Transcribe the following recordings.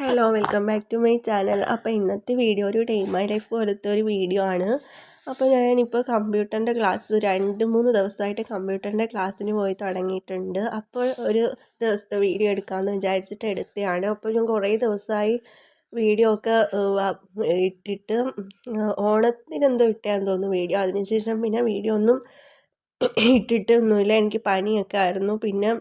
Hello welcome back to my channel അപ്പോൾ ഇന്നത്തെ video ഒരു ഡേ മൈ ലൈഫ് പോലത്തെ ഒരു വീഡിയോ ആണ്. അപ്പോൾ ഞാനിപ്പോൾ കമ്പ്യൂട്ടറിന്റെ ക്ലാസ് രണ്ട് മൂന്ന് ദിവസമായിട്ട് കമ്പ്യൂട്ടറിന്റെ ക്ലാസ്സിന് പോയി തുടങ്ങിയിട്ടുണ്ട്. അപ്പോൾ ഒരു ദിവസത്തെ വീഡിയോ എടുക്കാമെന്ന് വിചാരിച്ചിട്ട് എടുത്തതാണ്. അപ്പോൾ ഞാൻ കുറേ ദിവസമായി വീഡിയോ ഒക്കെ ഇട്ടിട്ട് ഓണത്തിന് എന്തോ ഇട്ടാന്ന് തോന്നുന്നു വീഡിയോ അതിനുശേഷം പിന്നെ വീഡിയോ ഒന്നും ഇട്ടിട്ടൊന്നുമില്ല. എനിക്ക് പനിയൊക്കെ ആയിരുന്നു. പിന്നെ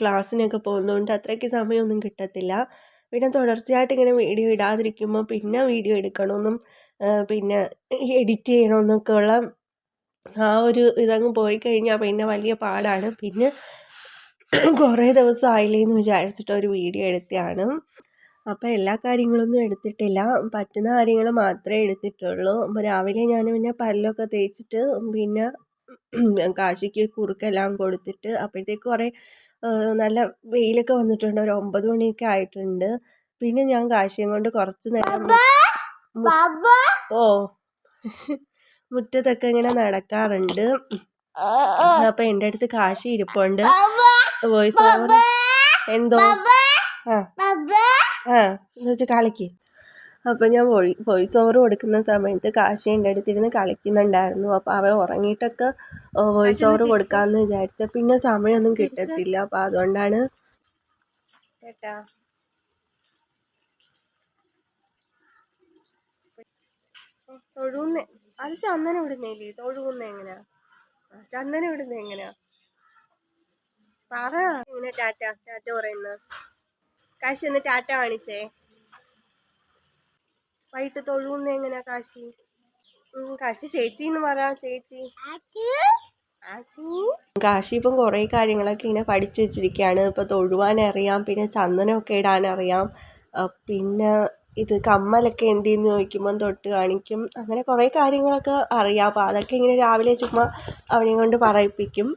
ക്ലാസ്സിനൊക്കെ പോകുന്നതുകൊണ്ട് അത്രയ്ക്ക് സമയമൊന്നും കിട്ടത്തില്ല. പിന്നെ തുടർച്ചയായിട്ട് ഇങ്ങനെ വീഡിയോ ഇടാതിരിക്കുമ്പോൾ പിന്നെ വീഡിയോ എടുക്കണമെന്നും പിന്നെ എഡിറ്റ് ചെയ്യണമെന്നൊക്കെ ഉള്ള ആ ഒരു ഇതങ്ങ് പോയി കഴിഞ്ഞാൽ പിന്നെ വലിയ പാടാണ്. പിന്നെ കുറേ ദിവസം ആയില്ലേ എന്ന് വിചാരിച്ചിട്ട് ഒരു വീഡിയോ എടുത്തതാണ്. അപ്പോൾ എല്ലാ കാര്യങ്ങളൊന്നും എടുത്തിട്ടില്ല. പറ്റുന്ന കാര്യങ്ങൾ മാത്രമേ എടുത്തിട്ടുള്ളൂ. അപ്പോൾ രാവിലെ ഞാൻ പിന്നെ പല്ലൊക്കെ തേച്ചിട്ട് പിന്നെ കാശിക്ക് കുറുക്കെല്ലാം കൊടുത്തിട്ട് അപ്പോഴത്തേക്ക് കുറേ നല്ല വെയിലൊക്കെ വന്നിട്ടുണ്ട്. ഒരു ഒമ്പത് മണിയൊക്കെ ആയിട്ടുണ്ട്. പിന്നെ ഞാൻ കാശിയും കൊണ്ട് കുറച്ച് നേരം ഓ മുറ്റത്തൊക്കെ ഇങ്ങനെ നടക്കാറുണ്ട്. അപ്പൊ എന്റെ അടുത്ത് കാശി ഇരിപ്പുണ്ട്. വോയിസ് ഓവർ എന്തോ? ആ. ആ എന്ന് വെച്ചാൽ കളിക്ക്. അപ്പോൾ ഞാൻ വോയി വോയിസ് ഓവർ കൊടുക്കുന്ന സമയത്ത് കാശി എന്റെ അടുത്തിരുന്ന് കളിക്കുന്നുണ്ടായിരുന്നു. അപ്പോൾ അവൻ ഉറങ്ങിയിട്ടൊക്കെ വോയിസ് ഓവർ കൊടുക്കാമെന്ന് വിചാരിച്ച. പിന്നെ സമയമൊന്നും കിട്ടത്തില്ല. അപ്പോൾ അതുകൊണ്ടാണ് കേട്ടാ തൊഴുന്ന അത് ചന്ദനം ഇടുന്നില്ലേ? തൊഴുകുന്ന എങ്ങനെയാ? ചന്ദനം ഇടുന്ന എങ്ങനെയാ? പറ. ഇങ്ങനെ ടാറ്റ ടാറ്റ പറയുന്നു. കാശി ഒന്ന് ടാറ്റ കാണിച്ചേ. വൈകിട്ട് തൊഴുന്ന എങ്ങനെയാ കാശി? കാശി ചേച്ചി എന്ന് പറ ചേച്ചി. കാശി ഇപ്പം കുറേ കാര്യങ്ങളൊക്കെ ഇങ്ങനെ പഠിച്ചു വെച്ചിരിക്കുകയാണ് ഇപ്പോൾ തൊഴുവാൻ അറിയാം പിന്നെ ചന്ദനമൊക്കെ ഇടാൻ അറിയാം. പിന്നെ ഇത് കമ്മലൊക്കെ എന്തെന്ന് ചോദിക്കുമ്പം തൊട്ട് കാണിക്കും. അങ്ങനെ കുറേ കാര്യങ്ങളൊക്കെ അറിയാം. അപ്പോൾ അതൊക്കെ ഇങ്ങനെ രാവിലെ ചുമ്മാ അവനെയും കൊണ്ട് പറയിപ്പിക്കും.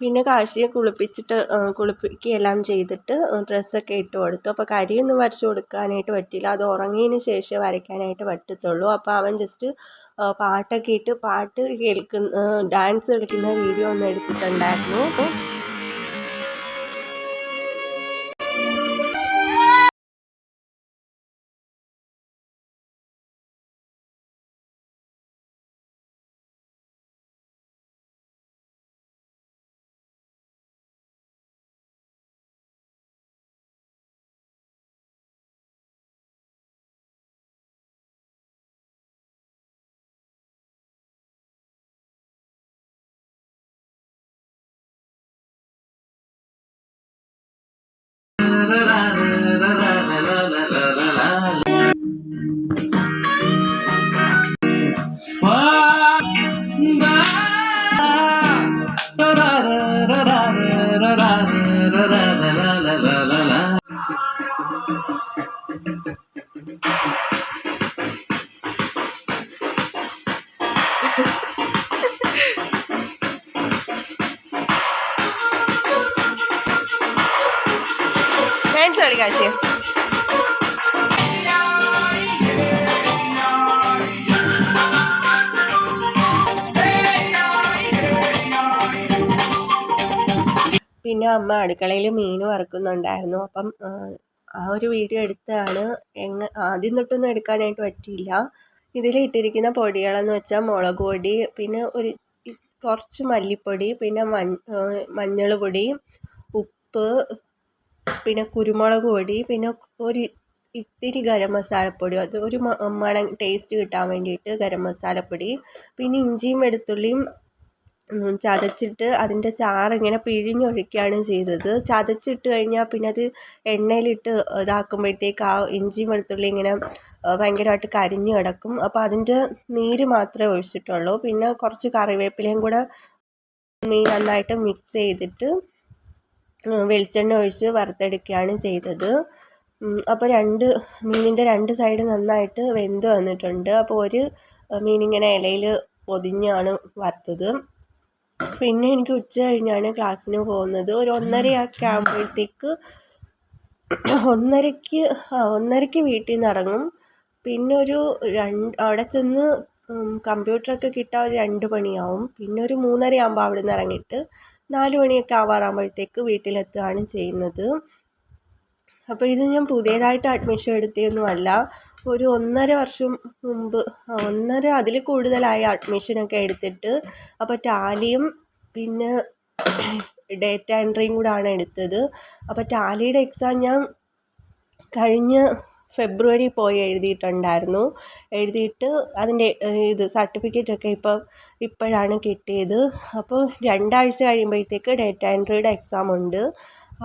പിന്നെ കാശിയെ കുളിപ്പിച്ചിട്ട് കുളിപ്പിക്കുകയെല്ലാം ചെയ്തിട്ട് ഡ്രസ്സൊക്കെ ഇട്ട് കൊടുത്തു. അപ്പോൾ കരിയൊന്നും വരച്ച് കൊടുക്കാനായിട്ട് പറ്റില്ല അത് ഉറങ്ങിയതിന് ശേഷം വരയ്ക്കാനായിട്ട് പറ്റത്തുള്ളൂ. അപ്പോൾ അവൻ ജസ്റ്റ് പാട്ടൊക്കെ ഇട്ട് പാട്ട് കേൾക്കുന്ന ഡാൻസ് കളിക്കുന്ന വീഡിയോ ഒന്ന് എടുത്തിട്ടുണ്ടായിരുന്നു ഡാൻസ് അമ്മ അടുക്കളയിൽ മീൻ വറുക്കുന്നുണ്ടായിരുന്നു. അപ്പം ആ ഒരു വീഡിയോ എടുത്താണ്. എങ്ങ ആദ്യം തൊട്ടൊന്നും എടുക്കാനായിട്ട് പറ്റിയില്ല. ഇതിൽ ഇട്ടിരിക്കുന്ന പൊടികളെന്ന് വെച്ചാൽ മുളക് പൊടി പിന്നെ ഒരു കുറച്ച് മല്ലിപ്പൊടി പിന്നെ മഞ്ഞൾ പൊടി ഉപ്പ് പിന്നെ കുരുമുളക് പൊടി പിന്നെ ഒരു ഇത്തിരി ഗരം മസാലപ്പൊടി. അത് ഒരു മണം ടേസ്റ്റ് കിട്ടാൻ വേണ്ടിയിട്ട് ഗരം മസാലപ്പൊടി പിന്നെ ഇഞ്ചിയും വെളുത്തുള്ളിയും ചതച്ചിട്ട് അതിന്റെ ചാറിങ്ങനെ പിഴിഞ്ഞൊഴിക്കുകയാണ് ചെയ്തത്. ചതച്ചിട്ട് കഴിഞ്ഞാൽ പിന്നെ അത് എണ്ണയിലിട്ട് ഇതാക്കുമ്പോഴത്തേക്ക് ആ ഇഞ്ചിയും വെളുത്തുള്ളി ഇങ്ങനെ ഭയങ്കരമായിട്ട് കരിഞ്ഞ് കിടക്കും. അപ്പോൾ അതിന്റെ നീര് മാത്രമേ ഒഴിച്ചിട്ടുള്ളൂ. പിന്നെ കുറച്ച് കറിവേപ്പിലയും കൂടെ മീൻ നന്നായിട്ട് മിക്സ് ചെയ്തിട്ട് വെളിച്ചെണ്ണ ഒഴിച്ച് വറുത്തെടുക്കുകയാണ് ചെയ്തത്. അപ്പോൾ രണ്ട് മീനിന്റെ രണ്ട് സൈഡ് നന്നായിട്ട് വെന്ത് വന്നിട്ടുണ്ട്. അപ്പോൾ ഒരു മീനിങ്ങനെ ഇലയിൽ പൊതിഞ്ഞാണ് വറുത്തത്. പിന്നെ എനിക്ക് ഉച്ച കഴിഞ്ഞാണ് ക്ലാസ്സിന് പോകുന്നത്. ഒരു ഒന്നരയൊക്കെ ആകുമ്പോഴത്തേക്ക് ഒന്നരയ്ക്ക് ഒന്നരയ്ക്ക് വീട്ടിൽ നിന്ന് ഇറങ്ങും. പിന്നെ ഒരു രണ്ട് അവിടെ ചെന്ന് കമ്പ്യൂട്ടറൊക്കെ കിട്ടാൻ ഒരു രണ്ട് മണിയാവും. പിന്നെ ഒരു മൂന്നര ആകുമ്പോൾ അവിടെ നിന്ന് ഇറങ്ങിയിട്ട് നാല് മണിയൊക്കെ ആവാറാകുമ്പോഴത്തേക്ക് വീട്ടിലെത്തുകയാണ് ചെയ്യുന്നത്. അപ്പോൾ ഇത് ഞാൻ പുതിയതായിട്ട് അഡ്മിഷൻ എടുത്തതൊന്നുമല്ല. ഒരു ഒന്നര വർഷം മുമ്പ് ഒന്നര അതിൽ കൂടുതലായി അഡ്മിഷനൊക്കെ എടുത്തിട്ട് അപ്പോൾ ടാലിയും പിന്നെ ഡേറ്റ എൻട്രിയും കൂടാണ് എടുത്തത്. അപ്പോൾ ടാലിയുടെ എക്സാം ഞാൻ കഴിഞ്ഞ ഫെബ്രുവരി പോയി എഴുതിയിട്ടുണ്ടായിരുന്നു. എഴുതിയിട്ട് അതിന്റെ ഇത് സർട്ടിഫിക്കറ്റൊക്കെ ഇപ്പോൾ ഇപ്പോഴാണ് കിട്ടിയത്. അപ്പോൾ രണ്ടാഴ്ച കഴിയുമ്പോഴത്തേക്ക് ഡേറ്റ എൻട്രിയുടെ എക്സാം ഉണ്ട്.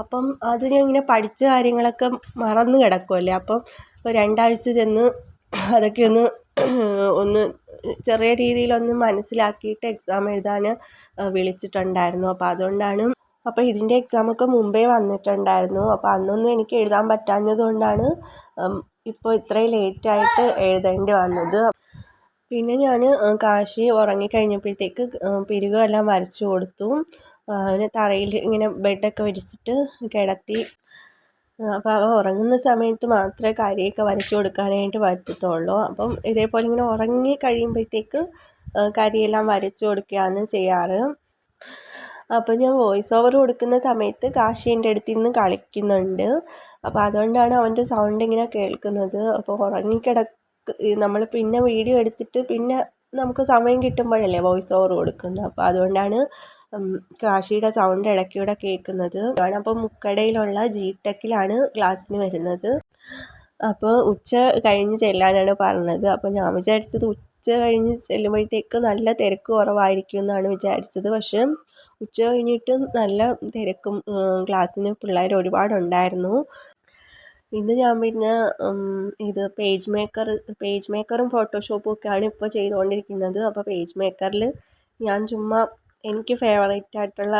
അപ്പം അത് ഞാൻ ഇങ്ങനെ പഠിച്ച കാര്യങ്ങളൊക്കെ മറന്നു കിടക്കുമല്ലേ അപ്പം രണ്ടാഴ്ച ചെന്ന് അതൊക്കെ ഒന്ന് ഒന്ന് ചെറിയ രീതിയിലൊന്ന് മനസ്സിലാക്കിയിട്ട് എക്സാം എഴുതാൻ വിളിച്ചിട്ടുണ്ടായിരുന്നു. അപ്പോൾ അതുകൊണ്ടാണ് അപ്പോൾ ഇതിന്റെ എക്സാമൊക്കെ മുമ്പേ വന്നിട്ടുണ്ടായിരുന്നു. അപ്പോൾ അന്നൊന്നും എനിക്ക് എഴുതാൻ പറ്റാഞ്ഞതുകൊണ്ടാണ് ഇപ്പോൾ ഇത്രയും ലേറ്റായിട്ട് എഴുതേണ്ടി വന്നത്. പിന്നെ ഞാൻ കാശി ഉറങ്ങിക്കഴിഞ്ഞപ്പോഴത്തേക്ക് പിരികമെല്ലാം വരച്ചു കൊടുത്തു. അവന് തറയിൽ ഇങ്ങനെ ബെഡൊക്കെ വിരിച്ചിട്ട് കിടത്തി. അപ്പോൾ അവൻ ഉറങ്ങുന്ന സമയത്ത് മാത്രമേ കാര്യമൊക്കെ വരച്ചു കൊടുക്കാനായിട്ട് പറ്റത്തുള്ളൂ. അപ്പം ഇതേപോലെ ഇങ്ങനെ ഉറങ്ങി കഴിയുമ്പോഴത്തേക്ക് കരിയെല്ലാം വരച്ചു കൊടുക്കുകയാണ് ചെയ്യാറ്. അപ്പോൾ ഞാൻ വോയിസ് ഓവർ കൊടുക്കുന്ന സമയത്ത് കാശി എന്റെ അടുത്ത് നിന്ന് കളിക്കുന്നുണ്ട്. അപ്പോൾ അതുകൊണ്ടാണ് അവന്റെ സൗണ്ട് ഇങ്ങനെ കേൾക്കുന്നത്. അപ്പോൾ ഉറങ്ങിക്കിടക്ക് നമ്മൾ പിന്നെ വീഡിയോ എടുത്തിട്ട് പിന്നെ നമുക്ക് സമയം കിട്ടുമ്പോഴല്ലേ വോയിസ് ഓവർ കൊടുക്കുന്നത്. അപ്പോൾ അതുകൊണ്ടാണ് കാശിയുടെ സൗണ്ട് ഇടയ്ക്കൂടെ കേൾക്കുന്നത്. അപ്പോൾ മുക്കടയിലുള്ള ജി ടെക്കിലാണ് ക്ലാസ്സിന് വരുന്നത്. അപ്പോൾ ഉച്ച കഴിഞ്ഞ് ചെല്ലാനാണ് പറഞ്ഞത്. അപ്പോൾ ഞാൻ വിചാരിച്ചത് ഉച്ച കഴിഞ്ഞ് ചെല്ലുമ്പോഴത്തേക്ക് നല്ല തിരക്ക് കുറവായിരിക്കും എന്നാണ് വിചാരിച്ചത്. പക്ഷേ ഉച്ച കഴിഞ്ഞിട്ടും നല്ല തിരക്കും ക്ലാസ്സിന് പിള്ളേർ ഒരുപാടുണ്ടായിരുന്നു. ഇന്ന് ഞാൻ പിന്നെ ഇത് പേജ് മേക്കർ പേജ് മേക്കറും ഫോട്ടോഷോപ്പും ഒക്കെയാണ് ഇപ്പോൾ ചെയ്തുകൊണ്ടിരിക്കുന്നത്. അപ്പോൾ പേജ് മേക്കറിൽ ഞാൻ ചുമ്മാ എനിക്ക് ഫേവറേറ്റ് ആയിട്ടുള്ള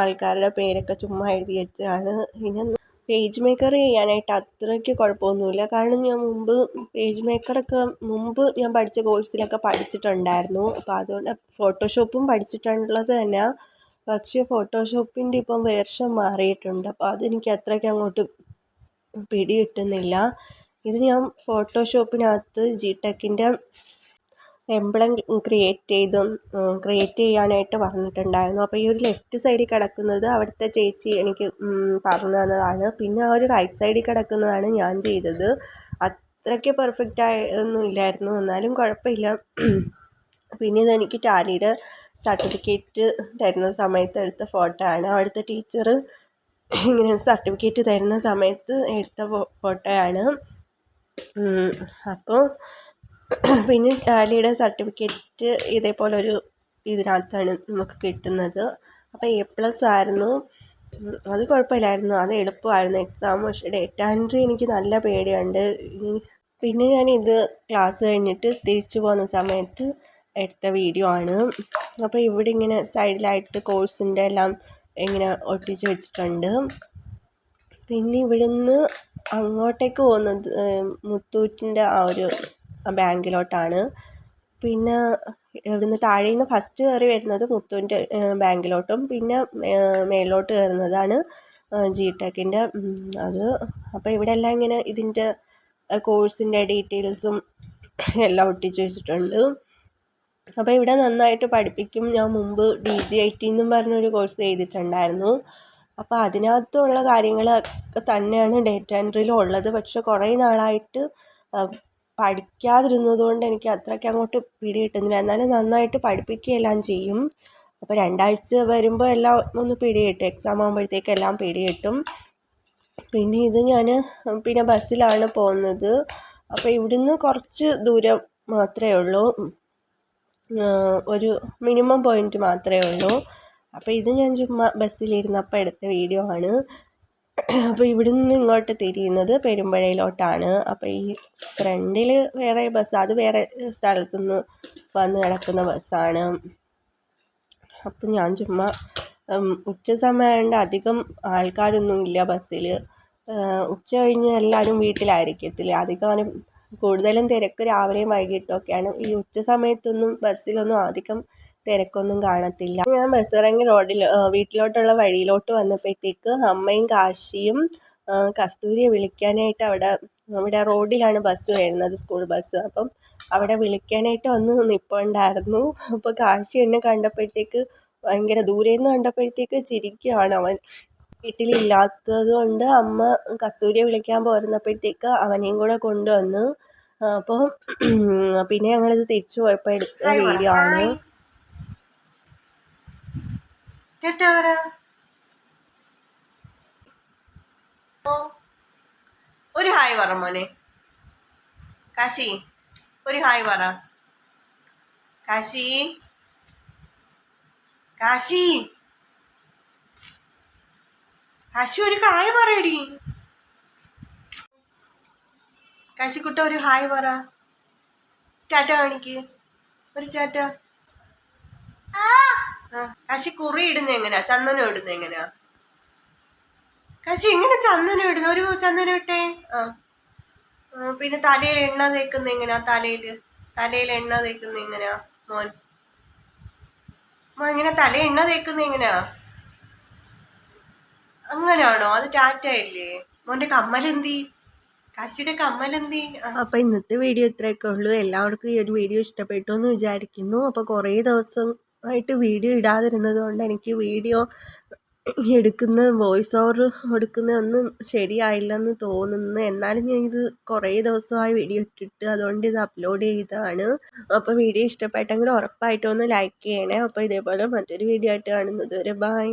ആൾക്കാരുടെ പേരൊക്കെ ചുമ്മാ എഴുതി വെച്ചതാണ്. പിന്നെ പേജ് മേക്കർ ചെയ്യാനായിട്ട് അത്രയ്ക്ക് കുഴപ്പമൊന്നുമില്ല. കാരണം ഞാൻ മുമ്പ് പേജ് മേക്കറൊക്കെ മുമ്പ് ഞാൻ പഠിച്ച കോഴ്സിലൊക്കെ പഠിച്ചിട്ടുണ്ടായിരുന്നു. അപ്പോൾ അതുകൊണ്ട് ഫോട്ടോഷോപ്പും പഠിച്ചിട്ടുള്ളത് തന്നെ. പക്ഷേ ഫോട്ടോഷോപ്പിന്റെ ഇപ്പം വേർഷൻ മാറിയിട്ടുണ്ട്. അപ്പോൾ അതെനിക്ക് അത്രയ്ക്ക് അങ്ങോട്ട് പിടി കിട്ടുന്നില്ല. ഇത് ഞാൻ ഫോട്ടോഷോപ്പിനകത്ത് ജി ടെക്കിന്റെ എംബ്ലം ക്രിയേറ്റ് ചെയ്തും ക്രിയേറ്റ് ചെയ്യാനായിട്ട് പറഞ്ഞിട്ടുണ്ടായിരുന്നു. അപ്പോൾ ഈ ഒരു ലെഫ്റ്റ് സൈഡിൽ കിടക്കുന്നത് അവിടുത്തെ ചേച്ചി എനിക്ക് പറഞ്ഞു തന്നതാണ്. പിന്നെ ആ ഒരു റൈറ്റ് സൈഡിൽ കിടക്കുന്നതാണ് ഞാൻ ചെയ്തത്. അത്രയ്ക്ക് പെർഫെക്റ്റ് ആയി ഇല്ലായിരുന്നു. എന്നാലും കുഴപ്പമില്ല. പിന്നെ ഇതെനിക്ക് ടാലിയുടെ സർട്ടിഫിക്കറ്റ് തരുന്ന സമയത്ത് എടുത്ത ഫോട്ടോ ആണ്. അവിടുത്തെ ടീച്ചർ ഇങ്ങനെ സർട്ടിഫിക്കറ്റ് തരുന്ന സമയത്ത് എടുത്ത ഫോട്ടോയാണ് അപ്പോൾ പിന്നെ ടാലിയുടെ സർട്ടിഫിക്കറ്റ് ഇതേപോലെ ഒരു ഇതിനകത്താണ് നമുക്ക് കിട്ടുന്നത്. അപ്പോൾ എ പ്ലസ് ആയിരുന്നു. അത് കുഴപ്പമില്ലായിരുന്നു. അത് എളുപ്പമായിരുന്നു. എക്സാം പക്ഷേ ഡേറ്റ എൻട്രി എനിക്ക് നല്ല പേടിയുണ്ട്. പിന്നെ ഞാൻ ഇത് ക്ലാസ് കഴിഞ്ഞിട്ട് തിരിച്ചു പോകുന്ന സമയത്ത് എടുത്ത വീഡിയോ ആണ്. അപ്പോൾ ഇവിടെ ഇങ്ങനെ സൈഡിലായിട്ട് കോഴ്സിന്റെ എല്ലാം ഇങ്ങനെ ഒട്ടിച്ച് വെച്ചിട്ടുണ്ട്. പിന്നെ ഇവിടുന്ന് അങ്ങോട്ടേക്ക് പോകുന്നത് മുത്തൂറ്റിന്റെ ആ ഒരു ബാങ്കിലോട്ടാണ്. പിന്നെ ഇവിടുന്ന് താഴെ നിന്ന് ഫസ്റ്റ് കയറി വരുന്നത് മുത്തൂന്റെ ബാങ്കിലോട്ടും പിന്നെ മേലോട്ട് കയറുന്നതാണ് ജി ടെക്കിന്റെ അത്. അപ്പോൾ ഇവിടെ എല്ലാം ഇങ്ങനെ ഇതിന്റെ കോഴ്സിന്റെ ഡീറ്റെയിൽസും എല്ലാം ഒട്ടിച്ചു വെച്ചിട്ടുണ്ട്. അപ്പോൾ ഇവിടെ നന്നായിട്ട് പഠിപ്പിക്കും. ഞാൻ മുമ്പ് ഡി ജി ഐ ടി എന്നും പറഞ്ഞൊരു കോഴ്സ് ചെയ്തിട്ടുണ്ടായിരുന്നു അപ്പോൾ അതിനകത്തുള്ള കാര്യങ്ങളൊക്കെ തന്നെയാണ് ഡേറ്റ എൻട്രിയിലും ഉള്ളത് പക്ഷെ കുറേ നാളായിട്ട് പഠിക്കാതിരുന്നത് കൊണ്ട് എനിക്ക് അത്രയ്ക്ക് അങ്ങോട്ട് പിടി കിട്ടുന്നില്ല എന്നാലും നന്നായിട്ട് പഠിപ്പിക്കുകയെല്ലാം ചെയ്യും. അപ്പോൾ രണ്ടാഴ്ച വരുമ്പോൾ എല്ലാം ഒന്ന് പിടി കിട്ടും എക്സാം ആകുമ്പോഴത്തേക്ക് എല്ലാം പിടി കിട്ടും പിന്നെ ഇത് ഞാൻ പിന്നെ ബസ്സിലാണ് പോകുന്നത്. അപ്പോൾ ഇവിടുന്ന് കുറച്ച് ദൂരം മാത്രമേ ഉള്ളൂ. ഒരു മിനിമം പോയിന്റ് മാത്രമേ ഉള്ളൂ. അപ്പോൾ ഇത് ഞാൻ ചുമ്മാ ബസ്സിലിരുന്നപ്പോൾ എടുത്ത വീഡിയോ ആണ്. അപ്പോൾ ഇവിടുന്ന് ഇങ്ങോട്ട് തിരിയുന്നത് പെരുമ്പഴയിലോട്ടാണ്. അപ്പോൾ ഈ ഫ്രണ്ടിൽ വേറെ ബസ് അത് വേറെ സ്ഥലത്തുനിന്ന് വന്ന് കിടക്കുന്ന ബസ്സാണ് അപ്പം ഞാൻ ചുമ്മാ ഉച്ച സമയമായതുകൊണ്ട് അധികം ആൾക്കാരൊന്നും ഇല്ല ബസ്സിൽ ഉച്ച കഴിഞ്ഞ് എല്ലാവരും വീട്ടിലായിരിക്കത്തില്ല? അധികം കൂടുതലും തിരക്ക് രാവിലെയും വൈകിട്ടൊക്കെയാണ്. ഈ ഉച്ച സമയത്തൊന്നും ബസ്സിലൊന്നും അധികം തിരക്കൊന്നും കാണത്തില്ല. ഞാൻ ബസ്സിറങ്ങി റോഡിൽ വീട്ടിലോട്ടുള്ള വഴിയിലോട്ട് വന്നപ്പോഴത്തേക്ക് അമ്മയും കാശിയും കസ്തൂരിയെ വിളിക്കാനായിട്ട് അവിടെ അവിടെ റോഡിലാണ് ബസ് വരുന്നത് സ്കൂൾ ബസ്. അപ്പം അവിടെ വിളിക്കാനായിട്ട് ഒന്ന് നിൽപ്പുണ്ടായിരുന്നു അപ്പോൾ കാശി എന്നെ കണ്ടപ്പോഴത്തേക്ക് ഭയങ്കര ദൂരെ നിന്ന് കണ്ടപ്പോഴത്തേക്ക് ചിരിക്കുകയാണ് അവൻ. വീട്ടിലില്ലാത്തത് കൊണ്ട് അമ്മ കസ്തൂരിയെ വിളിക്കാൻ പോരുന്നപ്പോഴത്തേക്ക് അവനെയും കൂടെ കൊണ്ടുവന്നു അപ്പോൾ പിന്നെ ഞങ്ങളിത് തിരിച്ചു പോയപ്പോൾ എടുത്ത വീഡിയോ ആണ് ഒരു ഹായ് പറ മോനെ. കാശി ഒരു ഹായ് പറ. കാശി കാശി. കാശി ഒരു ഹായ് പറയടി. കാശിക്കുട്ട ഒരു ഹായ് പറ. ടാറ്റ കാണിക്ക്. ഒരു ടാറ്റ. കാശി കുറി ഇടുന്ന എങ്ങനെയാ? ചന്ദനം ഇടുന്ന എങ്ങനെയാ? കാശി എങ്ങനെ ചന്ദനം ഇടുന്ന? ഒരു ചന്ദനം ഇട്ടേ. ആ. പിന്നെ തലയിൽ എണ്ണ തേക്കുന്ന എങ്ങനെയാ? തലയിൽ തലയിൽ എണ്ണ തേക്കുന്ന എങ്ങനെയാ മോൻ? മോൻ ഇങ്ങനെ തല എണ്ണ തേക്കുന്ന എങ്ങനെയാ? അങ്ങനെയാണോ? അത് ടാറ്റ ഇല്ലേ? മോന്റെ കമ്മലെന്തി? കാശിയുടെ കമ്മലെന്തി? അപ്പൊ ഇന്നത്തെ വീഡിയോ ഇത്രയൊക്കെ ഉള്ളൂ. എല്ലാവർക്കും ഈ ഒരു വീഡിയോ ഇഷ്ടപ്പെട്ടു എന്ന് വിചാരിക്കുന്നു. അപ്പൊ കുറേ ദിവസം ആയിട്ട് വീഡിയോ ഇടാതിരുന്നത് കൊണ്ട് എനിക്ക് വീഡിയോ എടുക്കുന്ന വോയിസ് ഓവർ എടുക്കുന്ന കൊടുക്കുന്നതൊന്നും ശരിയായില്ലെന്ന് തോന്നുന്നു. എന്നാലും ഞാൻ ഇത് കുറേ ദിവസമായി വീഡിയോ ഇട്ടിട്ട് അതുകൊണ്ട് ഇത് അപ്ലോഡ് ചെയ്തതാണ്. അപ്പോൾ വീഡിയോ ഇഷ്ടപ്പെട്ടെങ്കിൽ ഉറപ്പായിട്ടും ഒന്ന് ലൈക്ക് ചെയ്യണേ. അപ്പോൾ ഇതേപോലെ മറ്റൊരു വീഡിയോ ആയിട്ട് കാണുന്നത് വരെ ബൈ